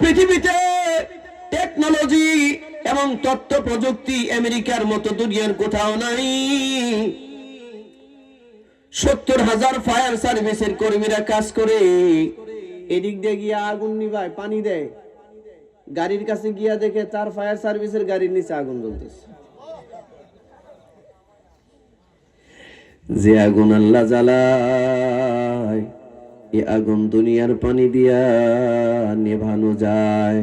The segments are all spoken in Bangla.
পৃথিবীতে টেকনোলজি এবং তথ্য প্রযুক্তি আমেরিকার মতো দুনিয়ার কোথাও নাই। সত্তর হাজার ফায়ার সার্ভিসের কর্মীরা কাজ করে। এদিক দিয়ে গিয়ে আগুন নিভায়, পানি দেয়। গাড়ির কাছে গিয়া দেখে তার ফায়ার সার্ভিসের গাড়ির নিচে আগুন জ্বলতেছে। যে আগুন আল্লাহ জ্বালায় এ আগুন দুনিয়ার পানি দিয়া নেভানো যায়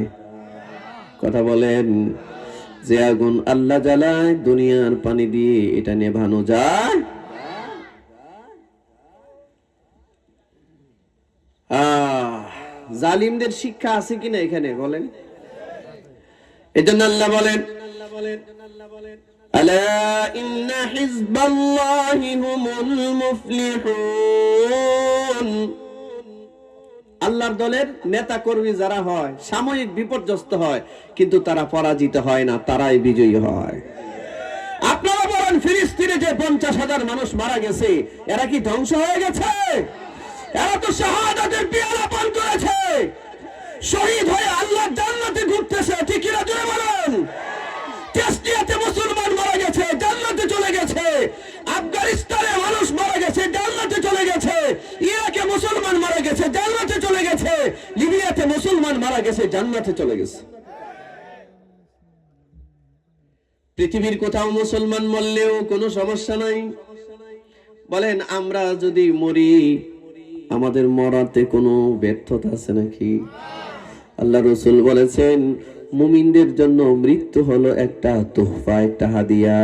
কথা বলেন যে আগুন আল্লাহ জ্বালায় দুনিয়ার পানি দিয়ে এটা নেভানো যায় আহ, জালিমদের শিক্ষা আছে কিনা এখানে বলেন এজন্য আল্লাহ বলেন ألا إن حزب الله هم المفلحون আল্লাহর দলের নেতা কর্মী যারা হয়, সাময়িক বিপর্যস্ত হয়, কিন্তু তারা পরাজিত হয় না, তারাই বিজয়ী হয়। আপনারা বলেন, ফিলিস্তিনে যে পঞ্চাশ হাজার মানুষ মারা গেছে, এরা কি ধ্বংস হয়ে গেছে? এরা তো শাহাদাতের গেছে। লিবিয়াতে মুসলমান মারা গেছে, জান্নাতে চলে গেছে। পৃথিবীর কোথাও মুসলমান মরলেও কোনো সমস্যা নাই। বলেন, আমরা যদি মরি, আমাদের মরাতে কোনো ব্যর্থতা আছে নাকি? আল্লাহ রসুল বলেছেন, মুমিনদের জন্য মৃত্যু হলো একটা তোহফা, একটা হাদিয়া।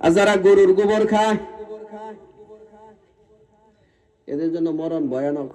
আর যারা গরুর গোবর খায় এদের জন্য মরণ ভয়ানক।